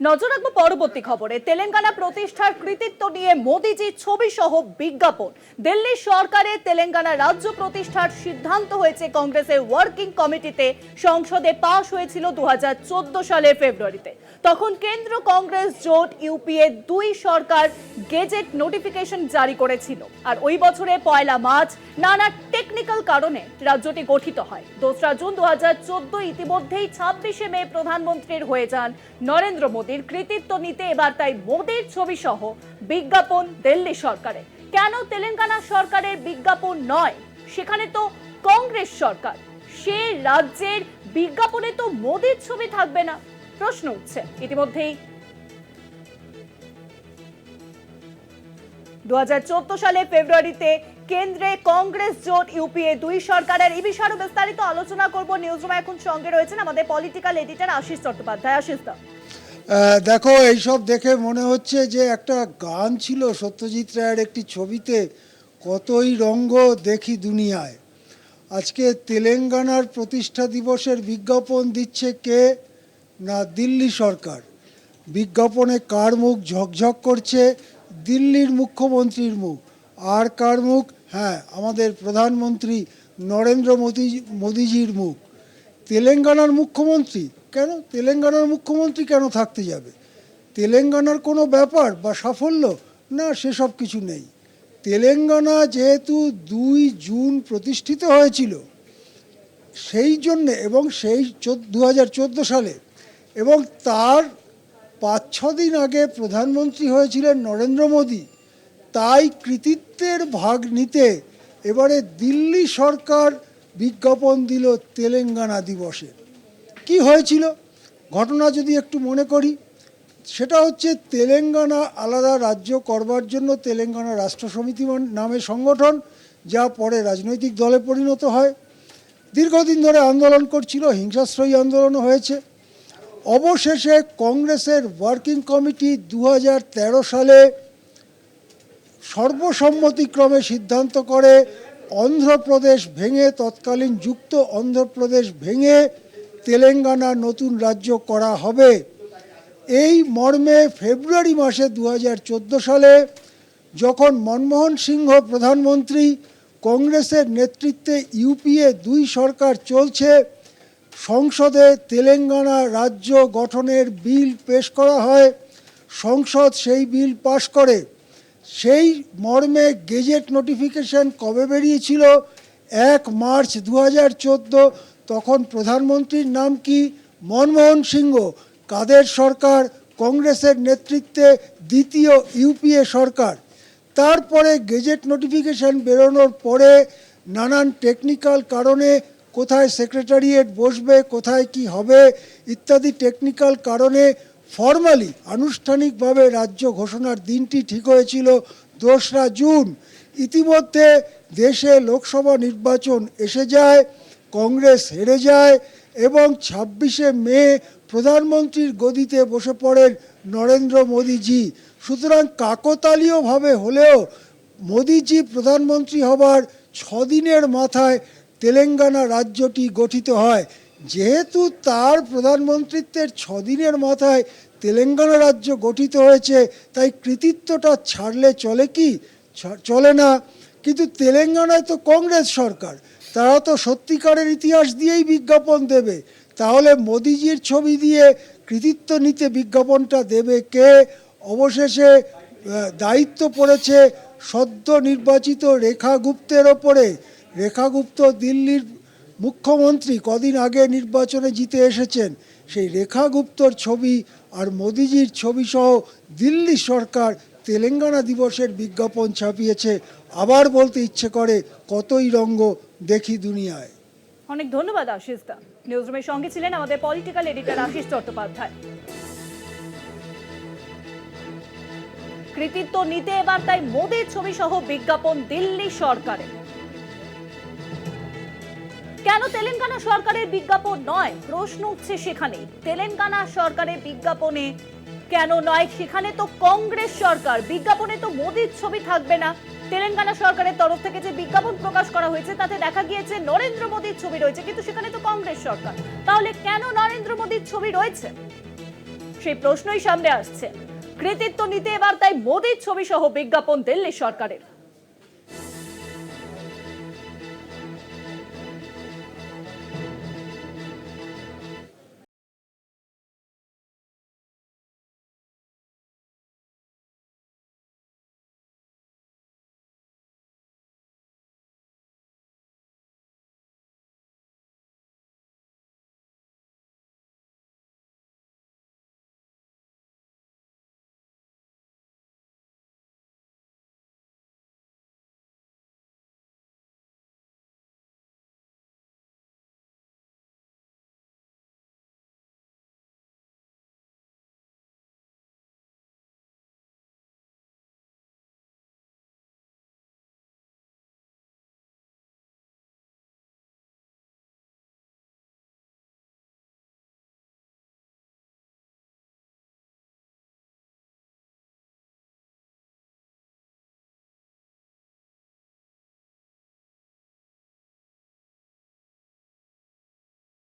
নজর রাখব পরবর্তী খবরে। তেলেঙ্গানা প্রতিষ্ঠার কৃতিত্ব নিয়ে মোদিজির ছবি সহ বিজ্ঞাপন। দিল্লি সরকারের তেলেঙ্গানা রাজ্য প্রতিষ্ঠার সিদ্ধান্ত হয়েছে। কংগ্রেসের ওয়ার্কিং কমিটিতে সংসদে পাশ হয়েছিল দু সালের ফেব্রুয়ারিতে। তখন কেন্দ্র কংগ্রেস, জোট, ইউপিএ দুই সরকার গেজেট নোটিফিকেশন জারি করেছিল। আর ওই বছরে পয়লা মার্চ নানা টেকনিক্যাল কারণে রাজ্যটি গঠিত হয়। দোসরা জুন দু হাজার চোদ্দ ইতিমধ্যেই ছাব্বিশে মে প্রধানমন্ত্রীর হয়ে যান নরেন্দ্র মোদীর কৃতিত্ব নিতে এবার তাই মোদীর ছবি সহ বিজ্ঞাপন দিল্লি সরকারে কেন তেলেঙ্গানা সরকারের বিজ্ঞাপন নয়? সেখানে তো কংগ্রেস সরকার। সে রাজ্যের বিজ্ঞাপনে তো মোদীর ছবি থাকবে না। প্রশ্ন উঠছে। ইতিমধ্যেই দু হাজার চোদ্দ সালে ফেব্রুয়ারিতে কেন্দ্রে কংগ্রেস জোট ইউপিএ দুই সরকারের এই বিষয়ে বিস্তারিত আলোচনা করব। নিউজ রুমে এখন সঙ্গে রয়েছেন আমাদের পলিটিক্যাল এডিটর আশিস চট্টোপাধ্যায়। আশিস দা। দেখো, এইসব দেখে মনে হচ্ছে যে একটা গান ছিল সত্যজিৎ রায়ের একটি ছবিতে, কতই রঙ্গ দেখি দুনিয়ায়। আজকে তেলেঙ্গানার প্রতিষ্ঠা দিবসের বিজ্ঞাপন দিচ্ছে কে? না, দিল্লি সরকার। বিজ্ঞাপনে কার মুখ ঝকঝক করছে? দিল্লির মুখ্যমন্ত্রীর মুখ। আর কার মুখ? হ্যাঁ আমাদের প্রধানমন্ত্রী নরেন্দ্র মোদী মোদিজির মুখ। তেলেঙ্গানার মুখ্যমন্ত্রী কেন? তেলেঙ্গানার মুখ্যমন্ত্রী কেন থাকতে যাবে? তেলেঙ্গানার কোনো ব্যাপার বা সাফল্য? না, সেসব কিছু নেই। তেলেঙ্গানা যেহেতু দুই জুন প্রতিষ্ঠিত হয়েছিল, সেই জন্যে এবং সেই দু হাজার চোদ্দ সালে এবং তার পাঁচ, ছ দিন আগে প্রধানমন্ত্রী হয়েছিলেন নরেন্দ্র মোদী, তাই কৃতিত্বের ভাগ নিতে এবারে দিল্লি সরকার বিজ্ঞাপন দিল তেলেঙ্গানা দিবসে। কি হয়েছিল? ঘটনা যদি একটু মনে করি, সেটা হচ্ছে তেলেঙ্গানা আলাদা রাজ্য করবার জন্য তেলেঙ্গানা রাষ্ট্র সমিতি নামে সংগঠন, যা পরে রাজনৈতিক দলে পরিণত হয়। দীর্ঘদিন ধরে আন্দোলন করছিল হিংসাশ্রয়ী আন্দোলনও হয়েছে। অবশেষে কংগ্রেসের ওয়ার্কিং কমিটি দু হাজার তেরো সালে সর্বসম্মতিক্রমে সিদ্ধান্ত করে, অন্ধ্রপ্রদেশ ভেঙে, তৎকালীন যুক্ত অন্ধ্রপ্রদেশ ভেঙে তেলেঙ্গানা নতুন রাজ্য করা হবে। এই মর্মে ফেব্রুয়ারি মাসে দু হাজার চোদ্দ সালে যখন মনমোহন সিংহ প্রধানমন্ত্রী, কংগ্রেসের নেতৃত্বে ইউপিএ দুই সরকার চলছে, সংসদে তেলেঙ্গানা রাজ্য গঠনের বিল পেশ করা হয়, সংসদ সেই বিল পাশ করে। সেই মর্মে গেজেট নোটিফিকেশন কবে বেরিয়েছিল? এক মার্চ দু হাজার চোদ্দ তখন প্রধানমন্ত্রীর নাম কি? মনমোহন সিংহ। কাদের সরকার? কংগ্রেসের নেতৃত্বে দ্বিতীয় ইউপিএ সরকার। তারপরে গেজেট নোটিফিকেশন বেরোনোর পরে নানান টেকনিক্যাল কারণে কোথায় সেক্রেটারিয়েট বসবে, কোথায় কি হবে ইত্যাদি টেকনিক্যাল কারণে ফর্মালি, আনুষ্ঠানিকভাবে রাজ্য ঘোষণার দিনটি ঠিক হয়েছিল দোসরা জুন। ইতিমধ্যে দেশে লোকসভা নির্বাচন এসে যায়। কংগ্রেস হেরে যায় এবং ছাব্বিশে মে প্রধানমন্ত্রীর গদিতে বসে পড়েন নরেন্দ্র মোদীজি। সুতরাং কাকতালীয়ভাবে হলেও মোদীজি প্রধানমন্ত্রী হবার ছদিনের মাথায় তেলেঙ্গানা রাজ্যটি গঠিত হয়। যেহেতু তার প্রধানমন্ত্রিত্বের ছদিনের মাথায় তেলেঙ্গানা রাজ্য গঠিত হয়েছে, তাই কৃতিত্বটা ছাড়লে চলে কি? চলে না। কিন্তু তেলেঙ্গানায় তো কংগ্রেস সরকার। তারা তো সত্যিকারের ইতিহাস দিয়েই বিজ্ঞাপন দেবে। তাহলে মোদিজির ছবি দিয়ে কৃতিত্ব নিতে বিজ্ঞাপনটা দেবে কে? অবশেষে দায়িত্ব পড়েছে সদ্য নির্বাচিত রেখা গুপ্তের ওপরে। রেখা গুপ্ত দিল্লির মুখ্যমন্ত্রী কদিন আগে নির্বাচনে জিতে এসেছেন। সেই রেখা গুপ্তর ছবি আর মোদিজির ছবি সহ দিল্লি সরকার তেলেঙ্গানা দিবসের বিজ্ঞাপন ছাপিয়েছে। আবার বলতে ইচ্ছে করে, কতই রঙ্গ দেখি দুনিয়ায়। অনেক ধন্যবাদ আশিস দা নিউজ রুমের সঙ্গে ছিলেন আমাদের পলিটিক্যাল এডিটর আশিস চট্টোপাধ্যায়। কৃতিত্ব নিতে এবার তাই মোদের ছবি সহ বিজ্ঞাপন দিল্লি সরকারের কেন তেলেঙ্গানা সরকারের বিজ্ঞাপন নয়? প্রশ্ন উঠছে সেখানে তেলেঙ্গানা সরকারের বিজ্ঞাপনে কেন নয়? সেখানে তো কংগ্রেস সরকার। বিজ্ঞাপনে তো মোদির ছবি থাকবে না। তেলেঙ্গানা সরকারের তরফ থেকে যে বিজ্ঞাপন প্রকাশ করা হয়েছে, তাতে দেখা গিয়েছে নরেন্দ্র মোদীর ছবি রয়েছে, কিন্তু সেখানে তো কংগ্রেস সরকার। তাহলে কেন নরেন্দ্র মোদীর ছবি রয়েছে? সেই প্রশ্নই সামনে আসছে। কৃতিত্ব নিতে এবার তাই মোদীর ছবি সহ বিজ্ঞাপন দিল্লি সরকারের।